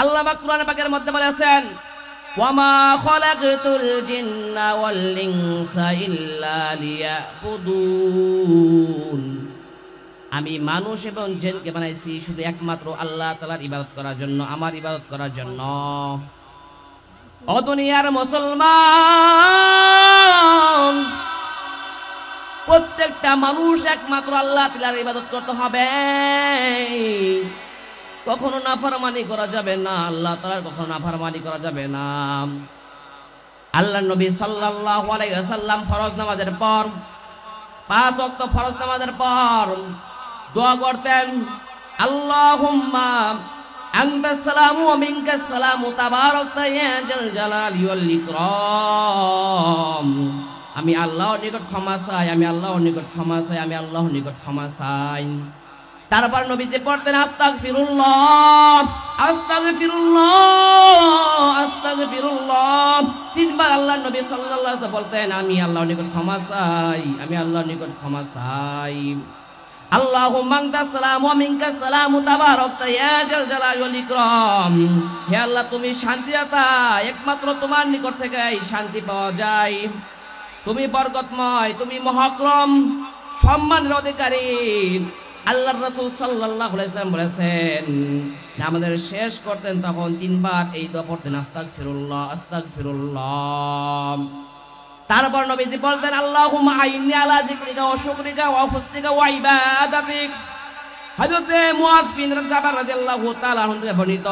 আল্লাহ পাক কোরআন পাকের মধ্যে বলেছেন, ওয়ামা খলাকতুল জিন্না ওয়াল ইনসা ইল্লা লিয়াবুদুন। আমি মানুষ এবং জিনকে বানাইছি শুধু একমাত্র আল্লাহ তাআলার ইবাদত করার জন্য, আমার ইবাদত করার জন্য। ও দুনিয়ার মুসলমান, প্রত্যেকটা মানুষ একমাত্র আল্লাহ তাআলার ইবাদত করতে হবে। কখনো নাফরমানি করা যাবে না, আল্লাহ তাআলার কখনো নাফরমানি করা যাবে না। আল্লাহ নবী আলাইহি ফরজ নামাজের পর, পাঁচ ওয়াক্ত ফরজ নামাজের পর দোয়া করতেন ইকরাম। আমি আল্লাহর নিকট ক্ষমা চাই, আমি আল্লাহর নিকট ক্ষমা চাই, আমি আল্লাহর নিকট ক্ষমা চাই। তারপর নবীজি পড়তেন আস্তাগ ফিরুল্লাহ আস্তাগ ফিরুল্লাহ আস্তাগ ফিরুল্লাহ তিনবার আল্লাহ নবী সাল্লাল্লাহু আলাইহি বলতেন, আমি আল্লাহর নিকট ক্ষমা চাই, আমি আল্লাহর নিকট ক্ষমা চাই। আল্লাহুম্মা আনতা সালাম সালামু তাবারাকতা ইয়া জাল জালালি ওয়াল ইকরাম। হে আল্লাহ, তুমি শান্তি একমাত্র তোমার নিকট থেকে এই শান্তি পাওয়া যায়। তুমি বরকতময়, তুমি মহাক্রম, সম্মানের অধিকারী। আল্লাহ রসুল সাল্লাহ সাল্লাম বলেছেন আমাদের শেষ করতেন তখন তিনবার, এই দোয়া পড়তেন আস্তাক ফিরুল্লাহ আস্তাক ফিরুল্লাহ তারপর নবীজি বলতেন, আল্লাহুম্মা আইন্নি আলা যিকরিকা ওয়া শুকরিকা ওয়া হুসনিকা ওয়া ইবাদাতিক। হযরতে মুআজ বিন জাবার রাদিয়াল্লাহু তাআলা থেকে বর্ণিত,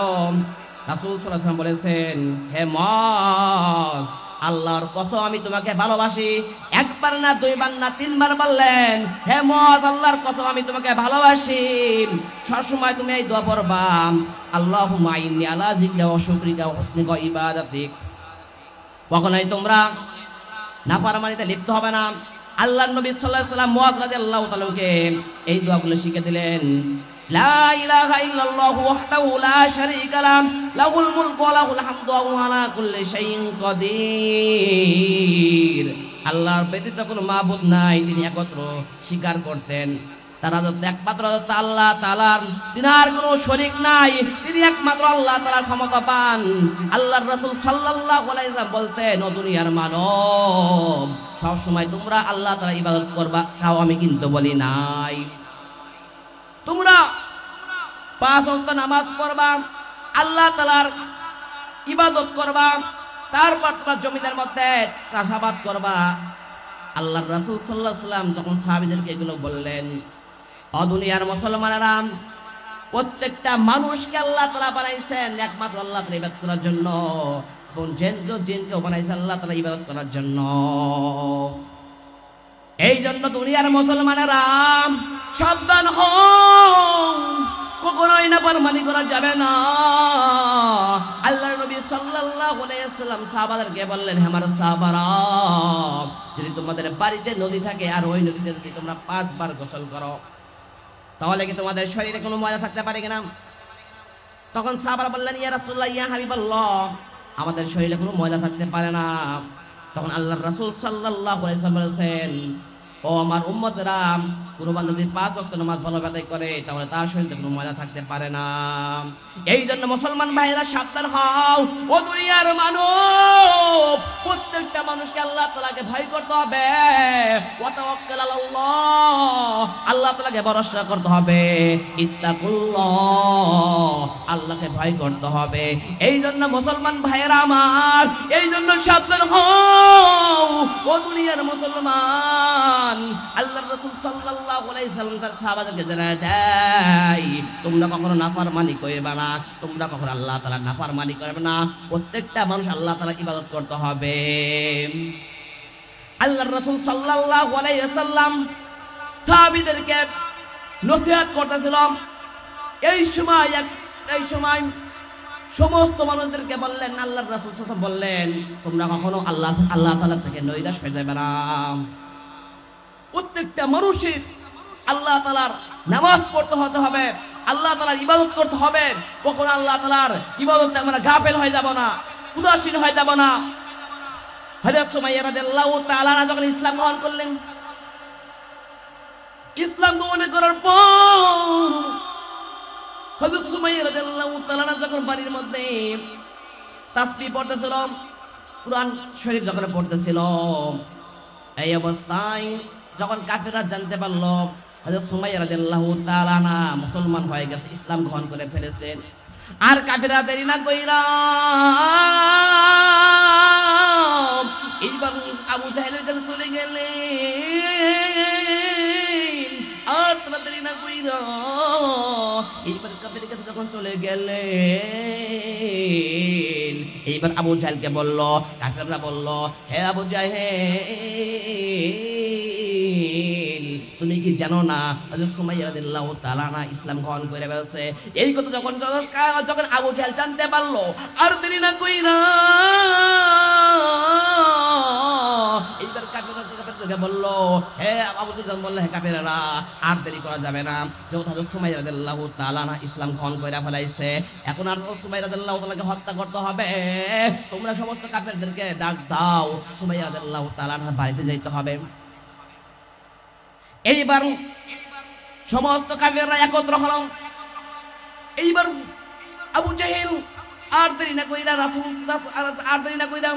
রাসূল সাল্লাল্লাহু আলাইহি বলেছেন, হে মুআজ আল্লাহর কসম, আমি তোমাকে ভালোবাসি। একবার না, দুইবার না, তিনবার বললেন, হে মজ আল্লাহর কসম, আমি তোমাকে ভালোবাসি। সবসময় তুমি এই দোয়া পড়বা, আল্লাহুম্মা আইন্নি আলা শুকরিকা ওয়া হুসনিকা ইবাদাতিক। কখনোই তোমরা নাফরমানিতে লিপ্ত হবে না। আল্লাহ নবী আলাইহি সাল্লাম মুআজ রাদিয়াল্লাহু তাআলাকে এই দোয়াগুলো শিখে দিলেন। ইলাহা ইল্লাল্লাহু ওয়াহদাহু লা শারীকা লাহ লাহুল মুলকু ওয়া লাহুল হামদু ওয়া হুয়া আলা কুল্লি শাইইন কাদির। আল্লাহর ব্যতীত কোনো মাবুদ নাই, তিনি একত্র স্বীকার করতেন। তারা যত একমাত্র আল্লাহ তালার তিনার কোনো শরিক নাই, তিনি একমাত্র আল্লাহ তালার ক্ষমতা পান। আল্লাহর রাসূল ওয়াসাল্লাম বলতেন, ও দুনিয়ার মানব সব সময় তোমরা আল্লাহ তালা ইবাদত করবা, তাও আমি কিন্তু বলি নাই। তোমরা পাঁচ ওয়াক্ত নামাজ পড়বা, আল্লাহ তালার ইবাদত করবা, তারপর তোমার জমিদের মধ্যে চাষাবাদ করবা। আল্লাহ রাসূল সাল্লাল্লাহু আলাইহি ওয়াসাল্লাম যখন সাহাবীদেরকে এগুলো বললেন অদুনিয়ার মুসলমানেরা, প্রত্যেকটা মানুষকে আল্লাহ তালা বানাইছেন একমাত্র আল্লাহ তালা ইবাদ করার জন্য। এবং জেনকেও জিনকেও বানাইছে আল্লাহ তালা ইবাদত করার জন্য। এই জন্য দুনিয়ার মুসলমানেরা সাবধান হও। কখনোই না পারমানি করা যাবে না। আল্লাহ নবী সাল্লাল্লাহু আলাইহি ওয়াসাল্লাম সাহাবাদেরকে বললেন, হে আমার যদি তোমাদের বাড়িতে নদী থাকে আর ওই নদীতে যদি তোমরা পাঁচবার গোসল করো, তাহলে কি তোমাদের শরীরে কোনো ময়লা থাকতে পারে কিনা? তখন সাহাবারা বললেন, ইয়া রাসূলুল্লাহ, ইয়া হাবিবাল্লাহ, আমাদের শরীরে কোনো ময়লা থাকতে পারে না। তখন আল্লাহর রাসূল সাল্লাল্লাহু আলাইহি বলেছেন, ও আমার উম্মতেরা কোনো যদি পাঁচ ওয়াক্ত নামাজ ভালো আদায় করে, তাহলে তার শরীরে কোনো ময়লা থাকতে পারে না। এই জন্য মুসলমান ভাইয়েরা সাবধান হও। ও দুনিয়ার মানব, প্রত্যেকটা মানুষকে আল্লাহ তাআলাকে ভয় করতে হবে। আল্লাহ তাআলাকে ভরসা করতে হবে। ইত্তাকুল্লাহ, আল্লাহকে ভয় করতে হবে। এই জন্য মুসলমান ভাইয়েরা আমার, এই জন্য সাবধান হও। ও দুনিয়ার মুসলমান আল্লাহ রসুল সাল্লাল্লাহু এই সময় এই সময় সমস্ত মানুষদেরকে বললেন আল্লাহ রাসূল বললেন, তোমরা কখনো আল্লাহ আল্লাহ তাআলা থেকে নৈরাশ হয়ে যাবে না। প্রত্যেকটা মানুষের আল্লাহ তালার নামাজ পড়তে হতে হবে, আল্লাহ তালার ইবাদত করতে হবে। কখনো আল্লাহ তালার ইবাদত আমরা গাফেল হয়ে যাব না, উদাসীন হয়ে যাব না। হজরত সুমাইয়া রাদিয়াল্লাহু তাআলা যখন ইসলাম গ্রহণ করলেন, ইসলাম গ্রহণ করার পর হযরত সুমাইয়া রাদিয়াল্লাহু তাআলা যখন বাড়ির মধ্যে তাসবিহ পড়তেছিল, কুরআন শরীফ যখন পড়তেছিল, এই অবস্থায় যখন কাফেররা জানতে পারল হযরত সুমাইয়া রাদিয়াল্লাহু তাআলা না মুসলমান হয়ে গেছে, ইসলাম গ্রহণ করে ফেলেছেন। আর কাফেররা দেরি না কইরা এইবার আবু জাহেলের কাছে চলে গেলেন। না কইরা, এইবার কাফের কাছে যখন চলে গেলেন, এইবার আবু জাহেলকে বলল, কাফেররা বলল, হে আবু জাহেল, তুমি কি জানো না হযরত সুমাইয়া রাদিয়াল্লাহু তাআলা না ইসলাম গ্রহণ করে ফেলেছে? এই কথা যখন যখন আবু জাহেল জানতে পারল, আর দেরি না কইরা, এইবার কাফেররা কাফেরদেরকে বলল, হে আবু জাহেল বলল, হে কাফেররা, আর দেরি করা যাবে না। যেহেতু হযরত সুমাইয়া রাদিয়াল্লাহু তাআলা না ইসলাম গ্রহণ করে ফেলাইছে, এখন আর সুমাইয়া রাদিয়াল্লাহু তাআলাকে হত্যা করতে হবে। তোমরা সমস্ত কাফেরদেরকে ডাক দাও সুমাইয়া রাদিয়াল্লাহু তাআলার বাড়িতে যাইতে হবে। এইবার সমস্ত কাফেররা একত্র হল এইবার আবু জাহেল, আর দেরি না কইরা রাসূল রাস- আর- আর দেরি না কইরা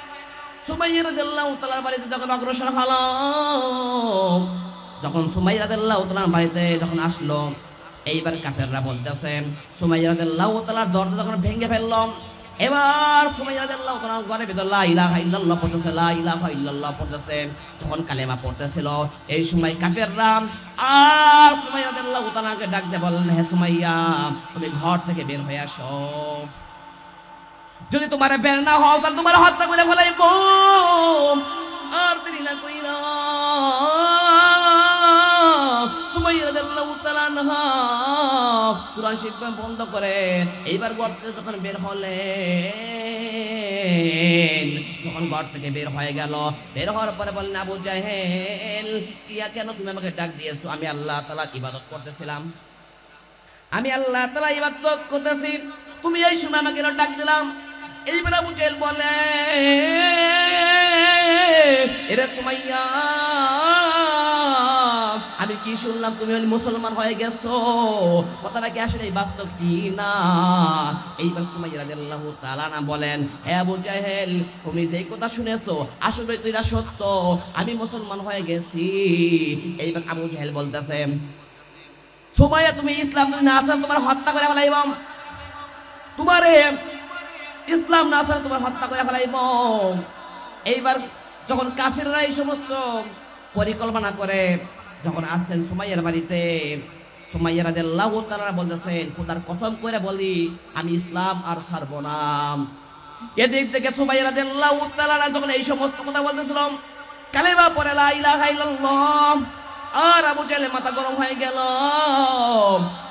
বাড়িতে যখন যখন বাড়িতে যখন আসলো, এইবার কাফেররা বলতেছে, সুমাইয়া দরজা যখন ভেঙে ফেললাম, এবার সুমাইয়া রাদিয়াল্লাহু তাআলার ঘরে ভিতর পড়তেছে, লা পড়তেছে। যখন কালেমা পড়তেছিল, এই সময় কাফেররা আর সুমাইয়া রাদিয়াল্লাহু তাআলাকে ডাক দিয়ে বললেন, হে সুমাইয়া, তুমি ঘর থেকে বের হয়ে আসো। যদি তোমার বের না হও, তাহলে তোমার হত্যা করে ফেলাইব। আর দেরি না বন্ধ করে। এইবার ঘর থেকে যখন বের হলেন, যখন ঘর থেকে বের হয়ে গেল, বের হওয়ার পরে বললেন, আবু জাহেল, ইয়া কেন তুমি আমাকে ডাক দিয়েছ? আমি আল্লাহ তাআলার ইবাদত করতেছিলাম। আমি আল্লাহ তালা ইবাদত করতেছি। তুমি এই সময় আমাকে ডাক দিলাম। এইবার আবু জেল বলে, এরে সুমাইয়া, আমি কি শুনলাম? তুমি মুসলমান হয়ে গেছো। কথাটা কি আসলে বাস্তব কি না? এইবার সুমাইয়া রাদিয়াল্লাহু তাআলা না বলেন, হে আবু জাহেল, তুমি যেই কথা শুনেছো আসলে তো এটা সত্য। আমি মুসলমান হয়ে গেছি। এইবার আবু জাহেল বলতেছে, সুমাইয়া, তুমি ইসলাম না আসেন তোমার হত্যা করে ফেলাইবাম। তোমারে ইসলাম না আসলে তোমার হত্যা করে ফেলাইব। এইবার যখন কাফিররা এই সমস্ত পরিকল্পনা করে, যখন আসছেন সুমাইয়ার বাড়িতে, সুমাইয়া রাদিয়াল্লাহু তাআলা বলতেছেন, খোদার কসম করে বলি, আমি ইসলাম আর ছাড়বো না। এদিক থেকে সুমাইয়া রাদিয়াল্লাহু তাআলা যখন এই সমস্ত কথা বলতেছিলাম কালেমা পড়ে লা ইলাহা ইল্লাল্লাহ। আর আবু জাহেলের মাথা গরম হয়ে গেল।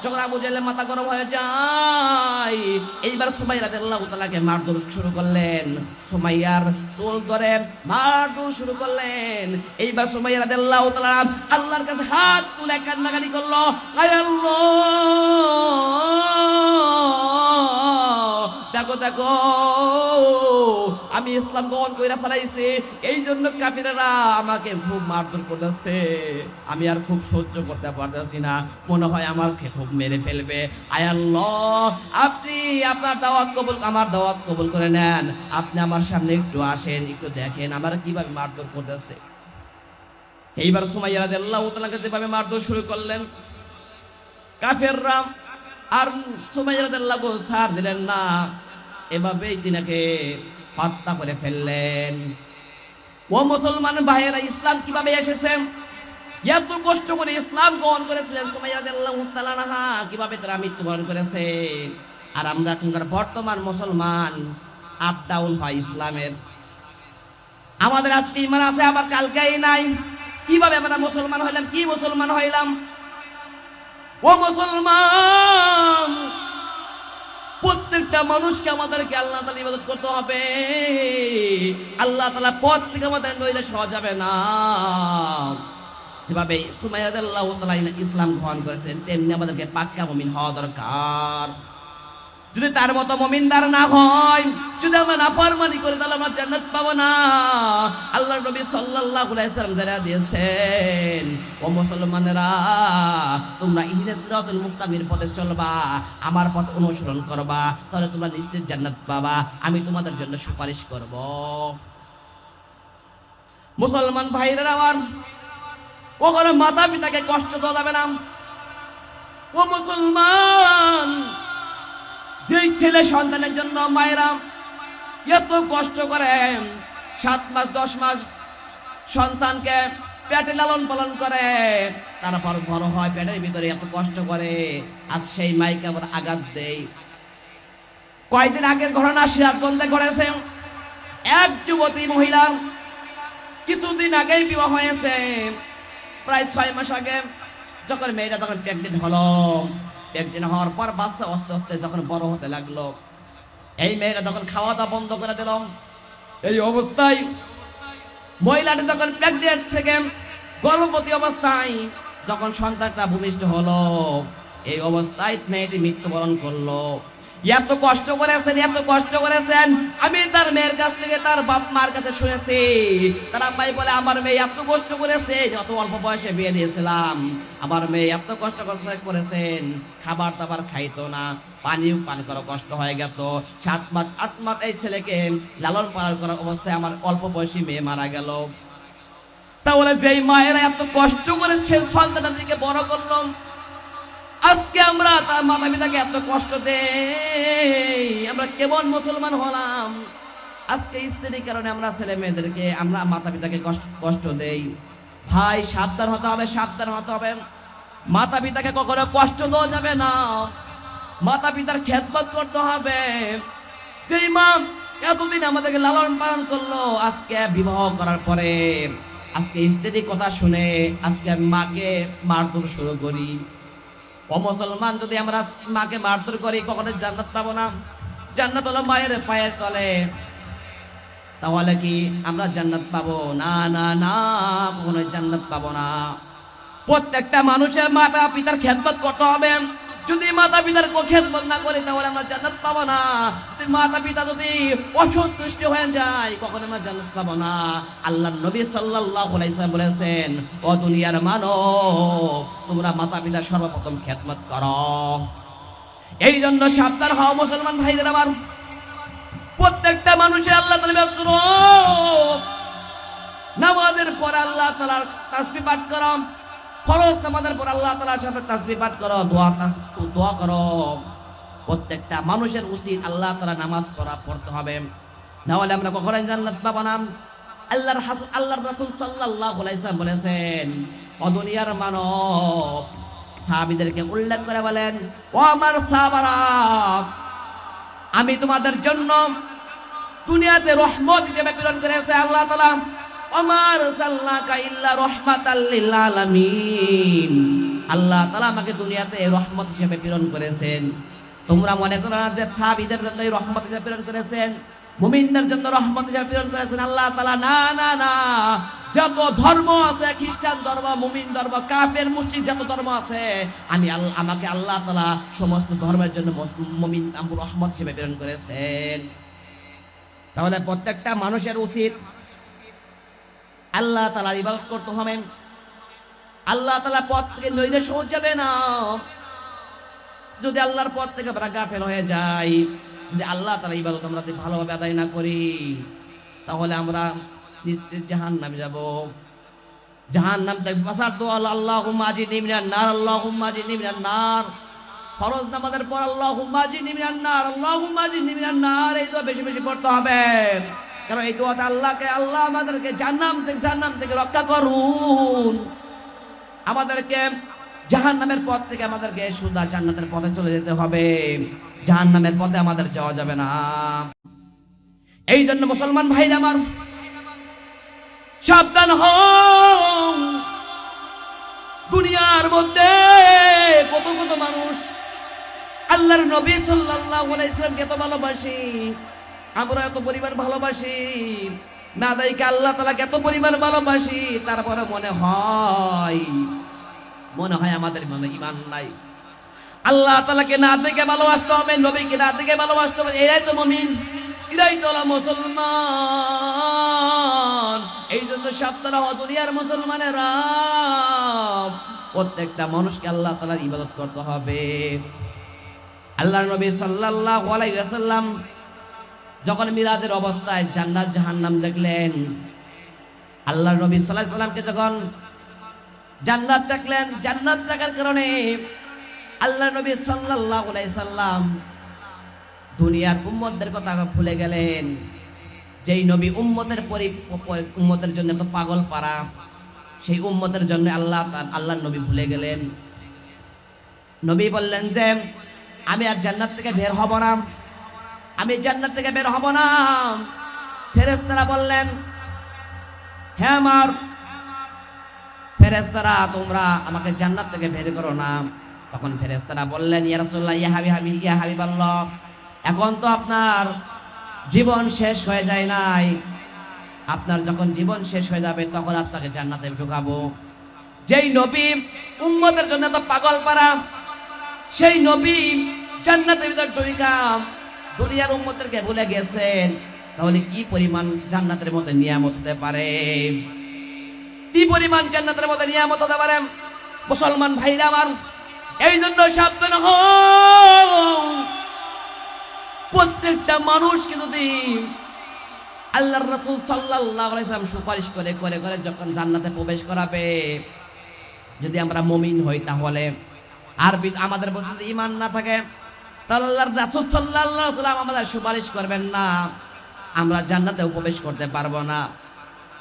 যখন আবু জাহেলের মাথা গরম হয়ে যায়, এইবার সুমাইয়া রাদিয়াল্লাহু তাআলাকে মারধর শুরু করলেন। সুমাইয়ার চুল ধরে মারধর শুরু করলেন। এইবার সুমাইয়া রাদিয়াল্লাহু তাআলা আল্লাহর কাছে হাত তুলে কান্নাকাটি করল, হায় আল্লাহ! দেখো দেখো। আমি ইসলাম গ্রহণ করে ফেলাইছি। এই জন্য কাফিরেরা আমাকে খুব মারধর করতেছে। আমি আর খুব সহ্য করতে পারতেছি না। মনে হয় আমাকে খুব মেরে ফেলবে। আয় আল্লাহ, আপনি আপনার দাওয়াত কবুল, আমার দাওয়াত কবুল করে নেন। আপনি আমার সামনে একটু আসেন, একটু দেখেন আমার কীভাবে মারধর করতেছে। এইবার সুমাইয়া রাদিয়াল্লাহু তাআলাকে যেভাবে মারধর শুরু করলেন, কাফেররা আর সুমাইয়া রাদিয়াল্লাহু ছাড় দিলেন না। এভাবেই তিনাকে হত্যা করে ফেললেন। ও মুসলমান ভাইয়েরা, ইসলাম কীভাবে এসেছে? এত কষ্ট করে ইসলাম গ্রহণ করেছিলেন কীভাবে তারা মৃত্যুবরণ করেছে? আর আমরা এখনকার বর্তমান মুসলমান আপ ডাউন হয় ইসলামের। আমাদের আজকে ইমান আছে, আবার কালকেই নাই। কীভাবে আমরা মুসলমান হইলাম, কি মুসলমান হইলাম? ও মুসলমান প্রত্যেকটা মানুষকে আমাদেরকে আল্লাহ তালা ইবাদত করতে হবে। আল্লাহ তালা পথ থেকে আমাদের নইলে সহজ যাবে না। যেভাবে সুমাইয়াদ আল্লাহ ইসলাম গ্রহণ করেছেন, তেমনি আমাদেরকে পাক্কা মমিন হওয়া দরকার। যদি তার মতো মমিনদার না হয়, যদি আমরা নাফরমানি করি, তাহলে আমরা জান্নাত পাবো না। আল্লাহ নবী সাল্লাল্লাহু আলাইহি সাল্লাম জানা দিয়েছেন, ও মুসলমানেরা, তোমরা ইহদিনাস সিরাতাল মুস্তাকিমের পথে চলবা, আমার পথ অনুসরণ করবা, তাহলে তোমরা নিশ্চিত জান্নাত পাবা, আমি তোমাদের জন্য সুপারিশ করব। মুসলমান ভাইরা আমার, কখনো মাতা পিতাকে কষ্ট দেওয়া যাবে না। ও মুসলমান যেই ছেলে সন্তানের জন্য মায়েরা এত কষ্ট করে সাত মাস, দশ মাস সন্তানকে পেটে লালন পালন করে, তারপর বড় হয় পেটের ভিতরে এত কষ্ট করে, আর সেই মাইকে আবার আঘাত দেয়। কয়দিন আগের ঘটনা সিরাজগঞ্জে ঘটেছে। এক যুবতী মহিলা কিছুদিন আগেই বিবাহ হয়েছে। প্রায় ছয় মাস আগে যখন মেয়েটা তখন প্রেগনেন্ট হলো। প্রেগনেন্ট হওয়ার পর বাচ্চা আস্তে আস্তে যখন বড় হতে লাগল, এই মেয়েটা তখন খাওয়া দাওয়া বন্ধ করে দিলাম এই অবস্থায় মহিলাটি তখন প্রেগনেন্ট থেকে গর্ভবতী অবস্থায় যখন সন্তানটা ভূমিষ্ঠ হলো এই অবস্থায় মেয়েটি মৃত্যুবরণ করল। এত কষ্ট করেছেন, এত কষ্ট করেছেন। আমি তার মেয়ের কাছ থেকে তার বাপ মার কাছে শুনেছি। তার আম্মাই বলে, আমার মেয়ে এত কষ্ট করেছে, যত অল্প বয়সে বিয়ে দিয়েছিলাম। আমার মেয়ে এত কষ্ট করছে- করেছেন। খাবার দাবার খাইতো না, পানিও পান করা কষ্ট হয়ে গেত। সাত মাস, আট মাস এই ছেলেকে লালন পালন করার অবস্থায় আমার অল্প বয়সী মেয়ে মারা গেল। তাহলে যেই মায়েরা এত কষ্ট করে সন্তানটিকে বড় করলাম আজকে আমরা তার মাতা পিতাকে এত কষ্ট দেই, আমরা কেমন মুসলমান হলাম। আজকে স্ত্রীর কারণে আমরা ছেলে মেয়েদেরকে, আমরা মাতা পিতাকে কষ্ট দেই। ভাই, সাবধান হতে হবে, সাবধান হতে হবে। মাতা পিতাকে কখনো কষ্ট দেওয়া যাবে না। মাতা পিতার খেদমত করতে হবে। যেই মা এতদিন আমাদেরকে লালন পালন করল, আজকে বিবাহ করার পরে আজকে স্ত্রীর কথা শুনে আজকে মাকে মারধর শুরু করি। ও মুসলমান, যদি আমরা মাকে মারধর করি, কখনো জান্নাত পাবো না। জান্নাত হলো মায়ের পায়ের তলে। তাহলে কি আমরা জান্নাত পাবো? না না না কখনো জান্নাত পাবো না। প্রত্যেকটা মানুষের মাতা পিতার খেদমত করতে হবে। যদি মাতা পিতার খেদমত না করি, তাহলে আমরা জান্নাত পাবো না। যদি মাতা পিতা যদি অসন্তুষ্ট হয়ে যায়, কখনো আমরা জান্নাত পাবো না। আল্লাহ নবী সাল্লাল্লাহু আলাইহি সাল্লাম বলেছেন, ও দুনিয়ার মানব, তোমরা মাতা পিতার সর্বপ্রথম খেদমত করো। এই জন্য সাবধান হও মুসলমান ভাইদের আমার। প্রত্যেকটা মানুষের আল্লাহ নামাজের পর আল্লাহ তাআলার তাসবিহ পাঠ করো। ফরজ নামাজের পর আল্লাহ তাআলার সাথে তাসবিহ পাঠ করো, দোয়া দোয়া করো। প্রত্যেকটা মানুষের উচিত আল্লাহ তাআলা নামাজ পড়া, পড়তে হবে। না হলে আমরা কখনোই জান্নাত পাবো না। আল্লাহর হাস, আল্লাহর রাসূল সাল্লাল্লাহু আলাইহি সাল্লাম বলেছেন অদুনিয়ার মানব, সাহাবীদেরকে উল্লেখ করে বলেন, ও আমার সাহাবারা, আমি তোমাদের জন্য দুনিয়াতে রহমত হিসেবে প্রেরণ করেছে আল্লাহ তাআলা। আমার সাল্লাকা ইল্লা রহমাতাল লিল আলামিন। আল্লাহ তাআলা আমাকে দুনিয়াতে রহমত হিসেবে প্রেরণ করেছেন। তোমরা মনে করো না যে সাহাবীদের জন্য রহমত হিসেবে প্রেরণ করেছেন? মুমিনদের জন্য রহমত হিসেবে প্রেরণ করেছেন আল্লাহ তাআলা? না না না। যত ধর্ম আছে, খ্রিস্টান ধর্ম, মুমিন ধর্ম, কাফের মুসলিম যত ধর্ম আছে, আমি আল্লাহ আমাকে আল্লাহ তাআলা সমস্ত ধর্মের জন্য মুমিন রহমত হিসেবে প্রেরণ করেছেন। তাহলে প্রত্যেকটা মানুষের উচিত আল্লাহ তালার ইবাদত করতে হবে। আল্লাহ তালা পথ থেকে নইলে সহজ যাবে না। যদি আল্লাহর পথ থেকে আমরা গাফেল হয়ে যাই, যদি আল্লাহ তালা ইবাদত আমরা ভালোভাবে আদায় না করি, তাহলে আমরা নিশ্চিত জাহান নামে যাব। জাহান নাম থেকে বাসার দোয়া আল্লাহ মাজি নিমিনার নার আল্লাহ মাজি নিমিনার নার। ফরজ নামাজের পর আল্লাহ মাজি নিমিনার নার আল্লাহ মাজি নিমিনার নার। এই তো বেশি বেশি পড়তে হবে। কারণ এই দোয়াটা আল্লাহকে, আল্লাহ আমাদেরকে জান্নাম থেকে জান্নাম থেকে রক্ষা করুন। আমাদেরকে জাহান নামের পথ থেকে আমাদেরকে সুদা জান্নাতের পথে চলে যেতে হবে। জাহান নামের পথে আমাদের যাওয়া যাবে না। এই জন্য মুসলমান ভাইরা আমার, সাবধান হও। দুনিয়ার মধ্যে কত কত মানুষ আল্লাহর নবী সাল্লাল্লাহু আলাইহি সাল্লামকে এত ভালোবাসি। আমরা এত পরিমাণ ভালোবাসি। নাদাইকে আল্লাহ তালাকে এত পরিমাণ ভালোবাসি, তারপরে মনে হয় মনে হয় আমাদের মনে ইমান নাই। আল্লাহ তালাকে না দেখে ভালোবাসতে হবে, নবীকে না দেখে ভালোবাসতে হবে, এরাই তো মমিন, এরাই তো মুসলমান। এই জন্য সাপ্তাহ দুনিয়ার মুসলমানেরা। প্রত্যেকটা মানুষকে আল্লাহ তালার ইবাদত করতে হবে। আল্লাহ নবী সাল্লাল্লাহু আলাইহি ওয়াসাল্লাম যখন মিরাজের অবস্থায় জান্নাত জাহান্নাম দেখলেন আল্লাহ নবী আলাইহি সাল্লামকে যখন জান্নাত দেখলেন, জান্নাত দেখার কারণে আল্লাহ নবী আলাইহি সাল্লাম দুনিয়ার উম্মতদের কথা ভুলে গেলেন। যেই নবী উম্মতের পরি, উম্মতের জন্য তো পাগল পারা সেই উম্মতের জন্য আল্লাহ আল্লাহর নবী ভুলে গেলেন। নবী বললেন যে, আমি আর জান্নাত থেকে বের হব না। আমি জান্নাত থেকে বের হব না। ফেরেস্তারা বললেন হ্যাঁ আমার, ফেরেশতারা, তোমরা আমাকে জান্নাত থেকে বের করো না। তখন ফেরেস্তারা বললেন, ইয়া রাসূলুল্লাহ, ইয়া হাবি হাবি ইয়া এখন তো আপনার জীবন শেষ হয়ে যায় নাই। আপনার যখন জীবন শেষ হয়ে যাবে, তখন আপনাকে জান্নাতে ঢুকাবো। যেই নবী উম্মতের জন্য তো পাগল পারা, সেই নবী জান্নাতের ভিতর ঢুকাম দুনিয়ার উম্মতদেরকে ভুলে গেছেন, তাহলে কি পরিমাণ জান্নাতের মধ্যে নিয়ামত হতে পারে? কি পরিমাণ জান্নাতের মধ্যে নিয়ামত হতে পারে? মুসলমান ভাইরা আমার, এই জন্য সাবধান হও। প্রত্যেকটা মানুষকে যদি আল্লাহর রাসূল সাল্লাল্লাহু আলাইহি সাল্লাম সুপারিশ করে করে করে যখন জান্নাতে প্রবেশ করাবে, যদি আমরা মুমিন হই তাহলে, আর আমাদের মধ্যে যদি ঈমান না থাকে আমাদের সুপারিশ করবেন না। আমরা জান্নাতে উপবেশ করতে পারব না।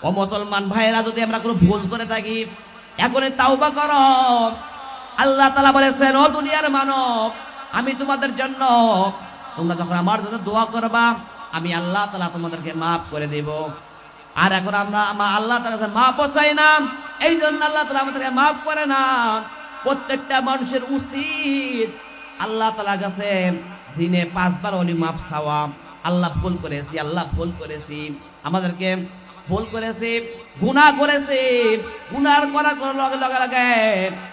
ও মুসলমান ভাইয়েরা, যদি আমরা কোনো ভুল করে থাকি, এখনই তাওবা করো। আল্লাহ তালা বলেছেন, ও দুনিয়ার মানব, আমি তোমাদের জন্য, তোমরা যখন আমার জন্য দোয়া করবা, আমি আল্লাহ তাআলা তোমাদেরকে মাফ করে দেব। আর এখন আমরা, আমার আল্লাহ তালা মাফ চাই না এই জন্য আল্লাহ তাআলা আমাদেরকে মাফ করে না। প্রত্যেকটা মানুষের উচিত আল্লাহ তালা কাছে দিনে পাঁচবার অলি মাপ চাওয়া। আল্লাহ ভুল করেছি, আল্লাহ ভুল করেছি। আমাদেরকে ভুল করেছি গুণা করেছি, গুনার করা করার লগে লগে লগে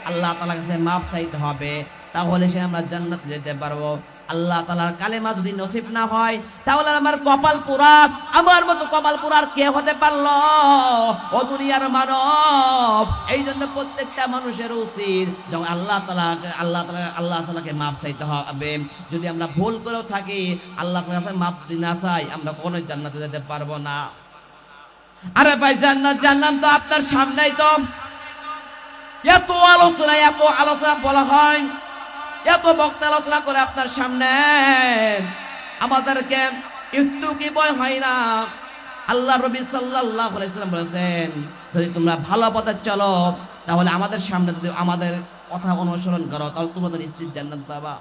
আল্লাহ তালা কাছে মাপ চাইতে হবে, তাহলে সে আমরা জান্নাত যেতে পারব। আল্লাহ তাআলার কালেমা যদি নসিব না হয়, তাহলে আমার কপাল পুরা, আমার মতো কপাল পুরার কে হতে পারল? ও দুনিয়ার মানব এই জন্য প্রত্যেকটা মানুষের উচিত যখন আল্লাহ তাআলা আল্লাহ তাআলা, আল্লাহ তালাকে মাফ চাইতে হবে। যদি আমরা ভুল করেও থাকি, আল্লাহ কাছে মাফ যদি না চাই, আমরা কোনো জান্নাতে যেতে পারব না। আরে ভাই, জান্নাত জানলাম তো আপনার সামনেই তো। এত আলোচনা এত আলোচনা বলা হয় এত বক্তা আলোচনা করে আপনার সামনে। আমাদেরকে একটু কি ভয় হয় না? আল্লাহ রবি আলাইহি বলেছেন, যদি তোমরা ভালো পথে চলো, তাহলে আমাদের সামনে যদি আমাদের কথা অনুসরণ করো, তাহলে তোমাদের নিশ্চিত জান্নাত পাবা।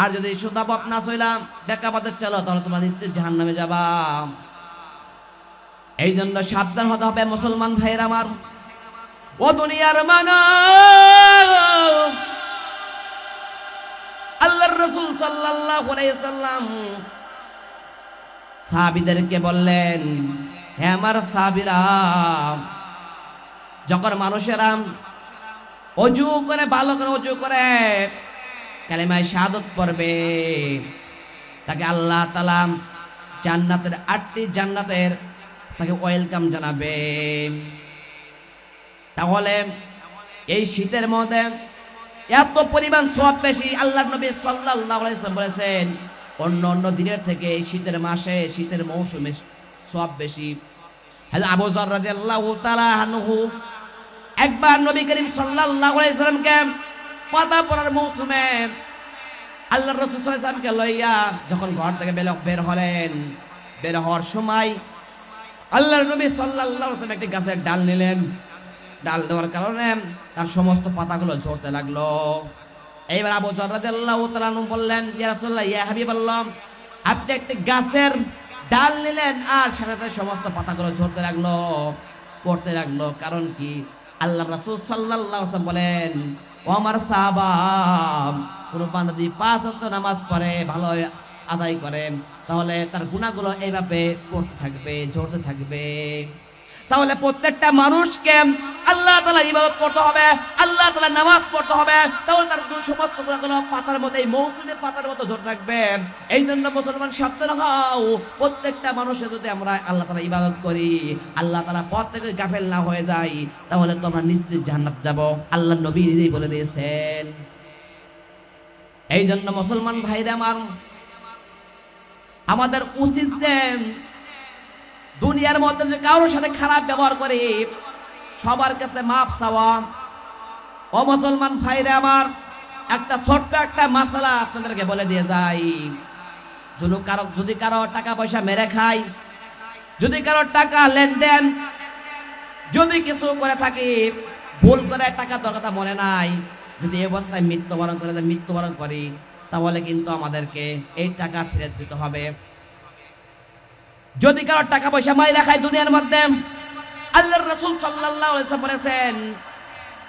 আর যদি সুদা পথ না চইলাম বেকা পথে চলো, তাহলে তোমরা নিশ্চিত জাহান্নামে যাবা। এই জন্য সাবধান হতে হবে মুসলমান ভাইয়ের আমার। ও দুনিয়ার মানব রাসূল বললেন, হে আমার সাহাবীরা, যখন মানুষেরা অজু করে, ভালো করে অজু করে, কালেমায় শাহাদত পড়বে, তাকে আল্লাহ তাআলা জান্নাতের আটটি জান্নাতের তাকে ওয়েলকাম জানাবে। তাহলে এই শীতের মধ্যে এত পরিমাণ সব বেশি আল্লাহ নবী আলাইহি বলেছেন, অন্য অন্য দিনের থেকে শীতের মাসে, শীতের মৌসুমে সব বেশি। হযরত আবু যর রাদিয়াল্লাহু তাআলা একবার নবী করিম ওয়াসাল্লামকে পাতা পড়ার মৌসুমে আল্লাহ রাসূল সাল্লাল্লাহু আলাইহি ওয়াসাল্লামকে লইয়া যখন ঘর থেকে বের বের হলেন, বের হওয়ার সময় আল্লাহর নবী আলাইহি একটি গাছের ডাল নিলেন। ডাল দেওয়ার কারণে তার সমস্ত পাতাগুলো ঝরতে লাগল। এইবার আবু তাআলা আনহু বললেন, ইয়া আপনি একটি গাছের ডাল নিলেন আর সাথে সমস্ত পাতাগুলো ঝরতে লাগল, পড়তে লাগল। কারণ কি? আল্লাহ রাসূল সাল্লাল্লাহু বলেন ও আমার সাহাবা, কোন পাঁচ ওয়াক্ত নামাজ পড়ে, ভালো আদায় করে, তাহলে তার গুণাগুলো এইভাবে পড়তে থাকবে, ঝরতে থাকবে। তাহলে প্রত্যেকটা মানুষকে আল্লাহ তালা ইবাদত করতে হবে, আল্লাহ তালা নামাজ পড়তে হবে। তাহলে তার সমস্ত পাতার মতো এই মৌসুমে পাতার মতো ঝরে থাকবে। এই জন্য মুসলমান সাবধান হও। প্রত্যেকটা মানুষের যদি আমরা আল্লাহ তালা ইবাদত করি, আল্লাহ তালা থেকে গাফেল না হয়ে যাই, তাহলে তোমরা নিশ্চিত জান্নাত যাব। আল্লাহ নবী নিজেই বলে দিয়েছেন। এই জন্য মুসলমান ভাইরা আমার, আমাদের উচিত দুনিয়ার মধ্যে যদি কারোর সাথে খারাপ ব্যবহার করে, সবার কাছে মাপ চাওয়া। ও মুসলমান ভাইরা আমার, একটা ছোট্ট একটা মাসালা আপনাদেরকে বলে দিয়ে যাই। যদি কারও যদি কারও টাকা পয়সা মেরে খায় যদি কারও টাকা লেনদেন, যদি কিছু করে থাকি, ভুল করে টাকা দরকার মনে নাই, যদি এই অবস্থায় মৃত্যুবরণ করে মৃত্যুবরণ করি, তাহলে কিন্তু আমাদেরকে এই টাকা ফেরত দিতে হবে। যদি কারও টাকা পয়সা মাই রাখায় দুনিয়ার মধ্যে, আল্লাহর রাসূল সাল্লাল্লাহু আলাইহি বলেছেন,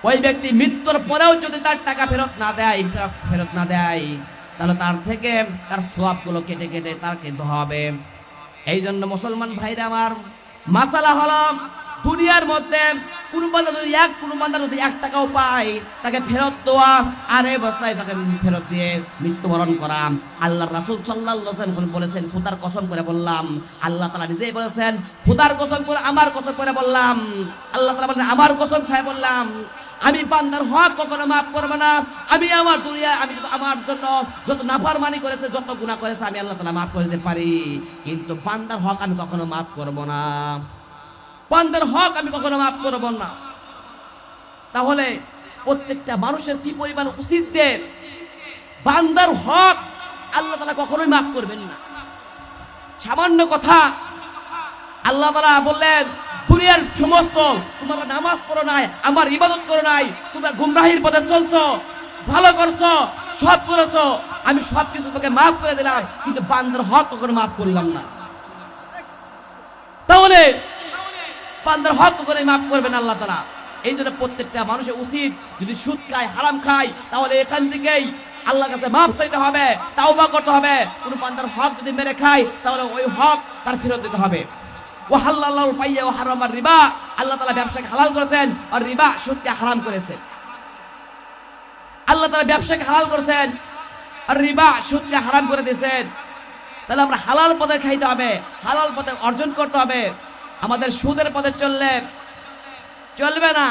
ওই ব্যক্তি মৃত্যুর পরেও যদি তার টাকা ফেরত না দেয়, ফেরত না দেয়, তাহলে তার থেকে তার সোয়াবগুলো কেটে কেটে তার কিন্তু হবে। এই জন্য মুসলমান ভাইরা আমার, মাসালা হলো দুনিয়ার মধ্যে কোন বান্দা যদি এক, কোন বান্দা যদি এক টাকাও পায়, তাকে ফেরত দেওয়া, আর এই অবস্থায় তাকে ফেরত দিয়ে মৃত্যুবরণ করা। আল্লাহ রাসূল ওয়াসাল্লাম বলেছেন, খুদার কসম করে বললাম। আল্লাহ তাআলা নিজেই বলেছেন, খুদার কসম করে, আমার কসম করে বললাম। আল্লাহ তাআলা বলেন আমার কসম খায় বললাম। আমি বান্দার হক কখনো মাফ করব না। আমি আমার দুনিয়া আমি যত, আমার জন্য যত নাফরমানি করেছে, যত গুনাহ করেছে, আমি আল্লাহ তাআলা মাফ করে দিতে পারি। কিন্তু বান্দার হক আমি কখনো মাফ করব না। বান্দার হক আমি কখনো মাফ করব না। তাহলে প্রত্যেকটা মানুষের কি পরিমাণ উচিত বান্দার হক আল্লাহ তালা কখনোই মাফ করবেন না। সামান্য কথা, আল্লাহ তালা বললেন, দুনিয়ার সমস্ত তোমরা নামাজ পড়ো নাই, আমার ইবাদত করো নাই, তোমরা গুমরাহির পথে চলছো, ভালো করছ, সব করেছ, আমি সব কিছু তোকে মাফ করে দিলাম, কিন্তু বান্দার হক কখনো মাফ করলাম না। তাহলে বান্দার হক করে মাফ করবেন আল্লাহ তালা এই জন্য প্রত্যেকটা মানুষের উচিত যদি সুদ খায়, হারাম খায়, তাহলে এখান থেকেই আল্লাহর কাছে মাফ চাইতে হবে, তাওবা করতে হবে। কোন বান্দার হক যদি মেরে খায়, তাহলে ওই হক তার ফেরত দিতে হবে। ও হাল্লাল পাইয়া ও হারাম আর রিবা আল্লাহ তালা ব্যবসাকে হালাল করেছেন আর রিবা সুদকে হারাম করেছেন। আল্লাহ তালা ব্যবসাকে হালাল করেছেন আর রিবা সুদকে হারাম করে দিয়েছেন। তাহলে আমরা হালাল পথে খাইতে হবে, হালাল পথে অর্জন করতে হবে। আমাদের সুদের পথে চললে চলবে না।